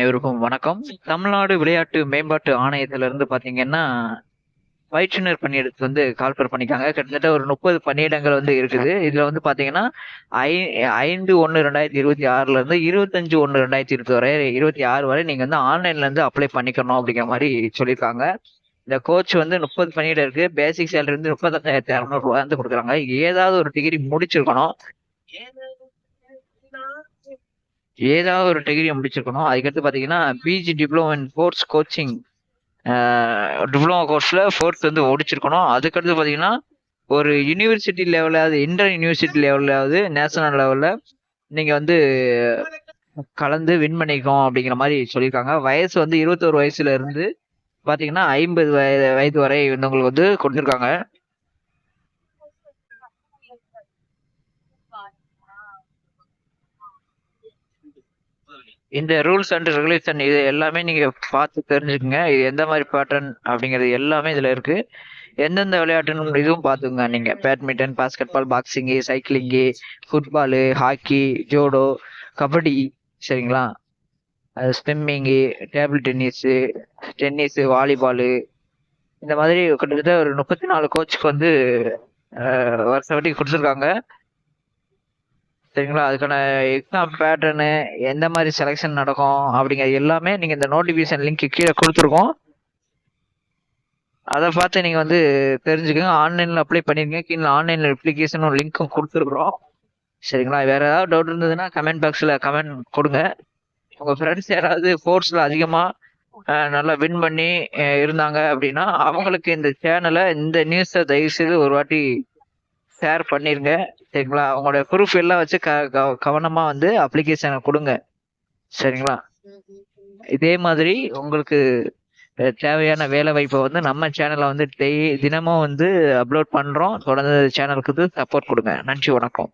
அனைவருக்கும் வணக்கம். தமிழ்நாடு விளையாட்டு மேம்பாட்டு ஆணையத்திலிருந்து பாத்தீங்கன்னா பயிற்றுனர் பணியிடத்துக்கு வந்து கால்பர் பண்ணிக்காங்க. கிட்டத்தட்ட ஒரு முப்பது பணியிடங்கள் வந்து இருக்குது. இதுல வந்து பாத்தீங்கன்னா ஐ ஐந்து ஒன்று ரெண்டாயிரத்தி இருபத்தி ஆறுல இருந்து இருபத்தஞ்சு ஒன்று ரெண்டாயிரத்தி இருபத்தி வரை இருபத்தி ஆறு வரை நீங்க வந்து ஆன்லைன்ல இருந்து அப்ளை பண்ணிக்கணும் அப்படிங்கிற மாதிரி சொல்லியிருக்காங்க. இந்த கோச் வந்து முப்பது பணியிடம் இருக்கு. பேசிக் சேலரி வந்து முப்பத்தஞ்சாயிரத்தி இரநூறுவா வந்து கொடுக்குறாங்க. ஏதாவது ஒரு டிகிரி முடிச்சிருக்கணும். ஏதாவது ஒரு டிகிரி முடிச்சிருக்கணும். அதுக்கடுத்து பார்த்தீங்கன்னா PG diploma in sports coaching diploma கோர்ஸில் ஃபோர்த் வந்து முடிச்சிருக்கணும். அதுக்கடுத்து பார்த்தீங்கன்னா ஒரு யூனிவர்சிட்டி லெவலாவது இன்டர் யூனிவர்சிட்டி லெவலாவது நேஷனல் லெவலில் நீங்கள் வந்து கலந்து வின் பண்ணிக்கோம் அப்படிங்கிற மாதிரி சொல்லியிருக்காங்க. வயசு வந்து இருபத்தோரு வயசுல இருந்து பார்த்தீங்கன்னா ஐம்பது வயது வயது வரை இவங்களுக்கு உங்களுக்கு வந்து கொடுத்துருக்காங்க. இந்த ரூல்ஸ் அண்ட் ரெகுலேஷன் இது எல்லாமே நீங்க பார்த்து தெரிஞ்சுக்கோங்க. இது எந்த மாதிரி பேட்டர்ன் அப்படிங்கிறது எல்லாமே இதுல இருக்கு. எந்தெந்த விளையாட்டுன்னு இதுவும் பார்த்துங்க நீங்க. Badminton basket ball boxing cycling football hockey judo kabaddi சரிங்களா? அது swimming table tennis tennis volleyball இந்த மாதிரி கிட்டத்தட்ட ஒரு முப்பத்தி நாலு கோச்சுக்கு வந்து வருஷம் வட்டி கொடுத்துருக்காங்க. சரிங்களா அதுக்கான எக்ஸாம் பேட்டர்னு எந்த மாதிரி செலெக்ஷன் நடக்கும் அப்படிங்கிறது எல்லாமே நீங்கள் இந்த நோட்டிஃபிகேஷன் லிங்க் கீழே கொடுத்துருக்கோம். அதை பார்த்து நீங்கள் வந்து தெரிஞ்சுக்கோங்க. ஆன்லைனில் அப்ளை பண்ணியிருக்கீங்க கீழே ஆன்லைனில் அப்ளிகேஷனும் லிங்க்கும் கொடுத்துருக்குறோம். சரிங்களா? வேறு ஏதாவது டவுட் இருந்ததுன்னா கமெண்ட் பாக்ஸில் கமெண்ட் கொடுங்க. உங்கள் ஃப்ரெண்ட்ஸ் யாராவது ஸ்போர்ட்ஸில் அதிகமாக நல்லா வின் பண்ணி இருந்தாங்க அப்படின்னா அவங்களுக்கு இந்த சேனலை இந்த நியூஸை தயவுசெய்து ஒரு வாட்டி ஷேர் பண்ணிருங்க. சரிங்களா? உங்களோட ப்ரூஃப் எல்லாம் வச்சு க கவனமாக கவனமா வந்து அப்ளிகேஷனை கொடுங்க. சரிங்களா? இதே மாதிரி உங்களுக்கு தேவையான வேலை வாய்ப்பை வந்து நம்ம சேனலை வந்து டெய் தினமும் வந்து அப்லோட் பண்றோம். தொடர்ந்து சேனலுக்கு சப்போர்ட் கொடுங்க. நன்றி வணக்கம்.